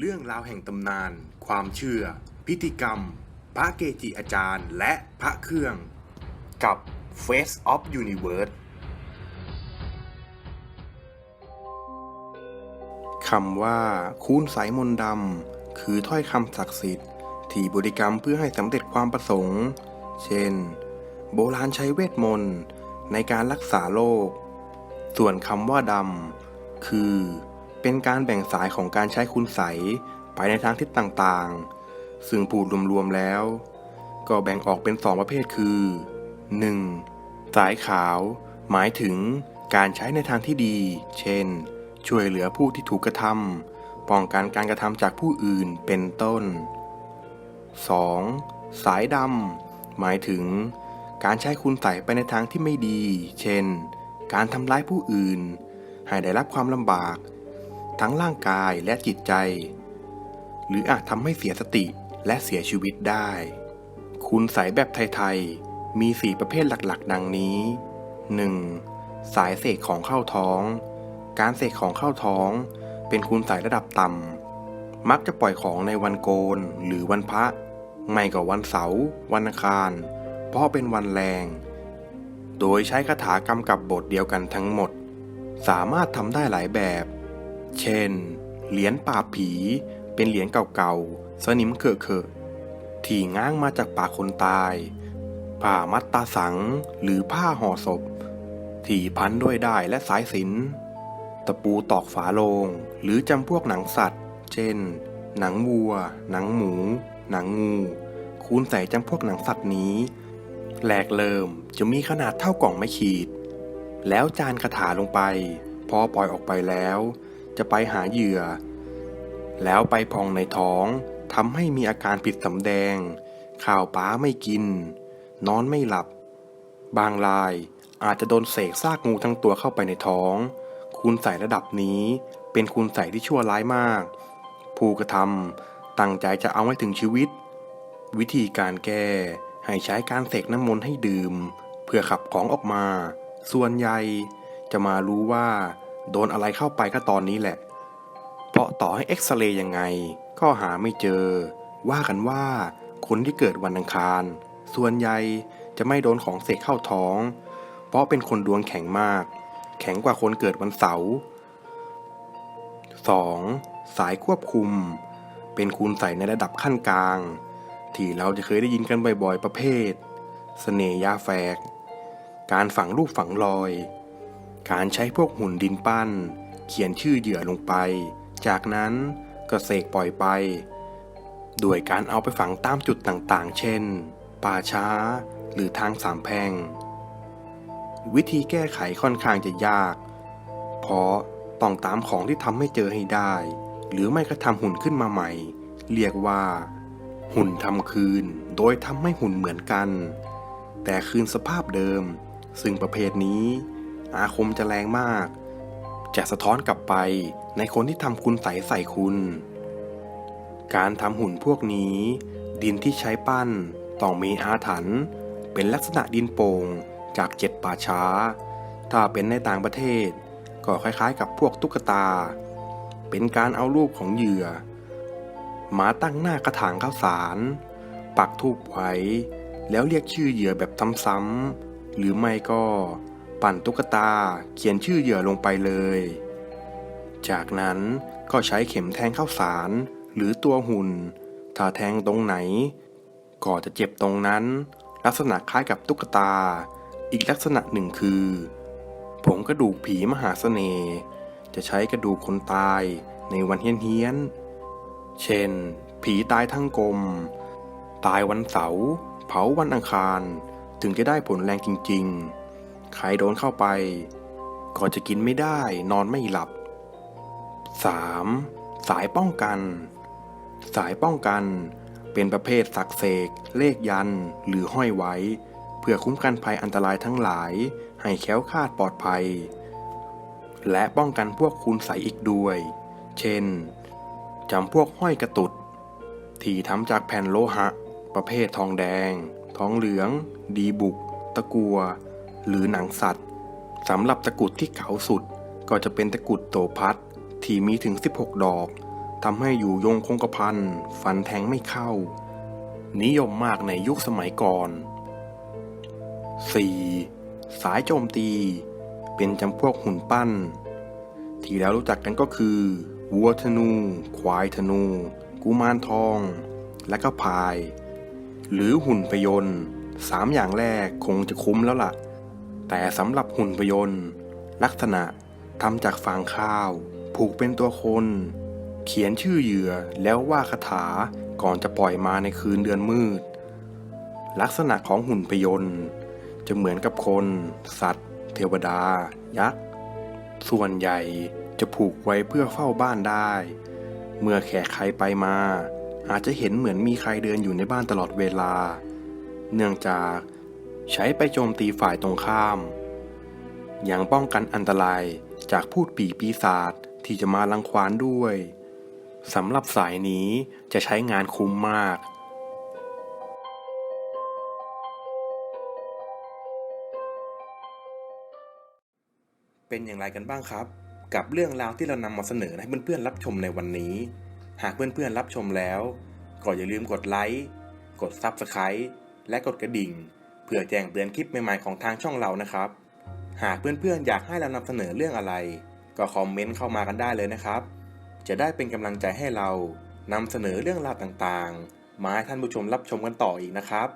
เรื่องราวแห่งตำนาน ความเชื่อ พิธีกรรม พระเกจิอาจารย์ และพระเครื่อง กับ Face of Universe คำว่าคูณสายมนต์ดำ คือถ้อยคำศักดิ์สิทธิ์ ที่บริกรรมเพื่อให้สำเร็จความประสงค์ เช่น โบราณใช้เวทมนต์ ในการรักษาโรคส่วนคำว่าดำ คือ เป็นการแบ่งสายของการใช้คุณใสไปในทางทิศต่างๆ ซึ่งพูดรวมๆแล้ว ก็แบ่งออกเป็นสองประเภทคือ 1. สายขาว หมายถึงการใช้ในทางที่ดี เช่น ช่วยเหลือผู้ที่ถูกกระทำป้องกันการกระทำจากผู้อื่นเป็นต้น 2. สายดำ หมายถึง การใช้คุณใสไปในทางที่ไม่ดี เช่น การทำร้ายผู้อื่น ให้ได้รับความลำบาก ทั้งร่างกายและจิตใจ หรืออาจทำให้เสียสติและเสียชีวิตได้ คุณใส่แบบไทยๆ มี 4 ประเภทหลักๆ ดังนี้ 1. สายเสกของเข้าท้อง การเสกของเข้าท้อง เป็นคุณใส่ระดับต่ำ มักจะปล่อยของในวันโกนหรือวันพระ ไม่ก็วันเสาร์วันอังคาร เพราะเป็นวันแรง โดยใช้คาถากำกับบทเดียวกันทั้งหมด สามารถทำได้หลายแบบ เช่น เหรียญปราผี เป็นเหรียญเก่าๆ สนิมเขอะๆที่ง้างมาจากป่าคนตาย ผ้ามัดตาสังหรือผ้าห่อศพ ที่พันด้วยได้และสายสิน ตะปูตอกฝาโลง หรือจำพวกหนังสัตว์ เช่น หนังวัว หนังหมู หนังงู คูณใส่จำพวกหนังสัตว์นี้ แหลกเริ่มจะมีขนาดเท่ากล่องไม่ขีด แล้วจานคาถาลงไป พอปล่อยออกไปแล้ว จะไปหาเหยื่อ แล้วไปพองในท้องทำให้มีอาการผิดสำแดงข้าวป้าไม่กิน นอนไม่หลับ บางรายอาจจะโดนเสกซากงูทั้งตัวเข้าไปในท้อง คุณใส่ระดับนี้เป็นคุณใส่ที่ชั่วร้ายมาก ผู้กระทำตั้งใจจะเอาให้ถึงชีวิต วิธีการแก้ให้ใช้การเสกน้ำมนต์ให้ดื่ม เพื่อขับของออกมา ส่วนใหญ่จะมารู้ว่า โดนอะไรเข้าไปก็ตอนนี้แหละ เพราะต่อให้เอ็กซเรย์ยังไง ก็หาไม่เจอ ว่ากันว่าคนที่เกิดวันอังคาร ส่วนใหญ่จะไม่โดนของเสกเข้าท้อง เพราะเป็นคนดวงแข็งมาก แข็งกว่าคนเกิดวันเสาร์ 2. สายควบคุม เป็นคูณใส่ในระดับขั้นกลาง ที่เราจะเคยได้ยินกันบ่อยๆ ประเภทเสน่ยาแฝก การฝังรูปฝังรอย การใช้พวกหุ่นดินปั้น เขียนชื่อเหยื่อลงไป จากนั้นก็เสกปล่อยไป โดยการเอาไปฝังตามจุดต่างๆ เช่น ป่าช้า หรือทางสามแพร่งวิธีแก้ไขค่อนข้างจะยาก เพราะต้องตามของที่ทำให้เจอให้ได้ หรือไม่ก็ทำหุ่นขึ้นมาใหม่ เรียกว่า หุ่นทำคืน โดยทำให้หุ่นเหมือนกัน แต่คืนสภาพเดิม ซึ่งประเภทนี้ อาคมจะแรงมาก จะสะท้อนกลับไปในคนที่ทำคุณใสใส่คุณ การทำหุ่นพวกนี้ ดินที่ใช้ปั้นต้องมีอาถรรพ์เป็นลักษณะดินโป่งจากเจ็ดป่าช้า ถ้าเป็นในต่างประเทศ ก็คล้ายๆกับพวกตุ๊กตา เป็นการเอารูปของเหยื่อ มาตั้งหน้ากระถางข้าวสาร ปักทูบไว้ แล้วเรียกชื่อเหยื่อแบบซ้ำๆหรือไม่ก็ ปั่นตุ๊กตาเขียนชื่อเหยื่อลงไปเลย จากนั้นก็ใช้เข็มแทงข้าวสารหรือตัวหุ่น ถ้าแทงตรงไหน ก็จะเจ็บตรงนั้น ลักษณะคล้ายกับตุ๊กตา อีกลักษณะหนึ่งคือผงกระดูกผีมหาเสน่ห์จะใช้กระดูกคนตายในวันเฮี้ยนๆ เช่น ผีตายทั้งกลม ตายวันเสาร์เผาวันอังคาร ถึงจะได้ผลแรงจริง ๆ ใครโดนเข้าไปก็จะกินไม่ได้นอนไม่หลับ 3. สายป้องกัน สายป้องกัน เป็นประเภทสักเสก เลขยัน หรือห้อยไว้ เพื่อคุ้มกันภัยอันตรายทั้งหลาย ให้แค้วคาดปลอดภัย และป้องกันพวกคุณใสอีกด้วย เช่นจำพวกห้อยกระตุด ที่ทำจากแผ่นโลหะ ประเภททองแดง ทองเหลือง ดีบุก ตะกัว หรือหนังสัตว์สำหรับตะกุดที่เก๋าสุดก็จะเป็นตะกุดโตพัดที่มีถึง 16 ดอกทำให้อยู่ยงคงกระพันฟันแทงไม่เข้า นิยมมากในยุคสมัยก่อน 4. สายโจมตี เป็นจำพวกหุ่นปั้น ที่แล้วรู้จักกันก็คือ วัวธนู ควายธนู กุมารทอง และก็พาย หรือหุ่นพยนต์สามอย่างแรกคงจะคุ้มแล้วล่ะ แต่สำหรับหุ่นพยนต์ ลักษณะทำจากฟางข้าว ผูกเป็นตัวคน เขียนชื่อเหยื่อแล้วว่าคาถาก่อนจะปล่อยมาในคืนเดือนมืด ลักษณะของหุ่นพยนต์จะเหมือนกับคน สัตว์ เทวดา ยักษ์ ส่วนใหญ่จะผูกไว้เพื่อเฝ้าบ้านได้ เมื่อแขกใครไปมา อาจจะเห็นเหมือนมีใครเดินอยู่ในบ้านตลอดเวลา เนื่องจาก ใช้ไปโจมตีฝ่ายตรงข้าม ยังป้องกันอันตรายจากพูดปีปีศาจที่จะมาลังควานด้วยสำหรับสายนี้จะใช้งานคุ้มมาก เป็นอย่างไรกันบ้างครับ กับเรื่องราวที่เรานำมาเสนอให้เพื่อนๆรับชมในวันนี้ หากเพื่อนๆรับชมแล้ว ก็อย่าลืมกดไลค์ กด Subscribe และกดกระดิ่ง เพื่อแจ้งเตือนคลิปใหม่ๆของทางช่องเรานะครับ หากเพื่อนๆอยากให้เรานำเสนอเรื่องอะไร ก็คอมเมนต์เข้ามากันได้เลยนะครับ จะได้เป็นกำลังใจให้เรานำเสนอเรื่องราวต่างๆ มาให้ท่านผู้ชมรับชมกันต่ออีกนะครับ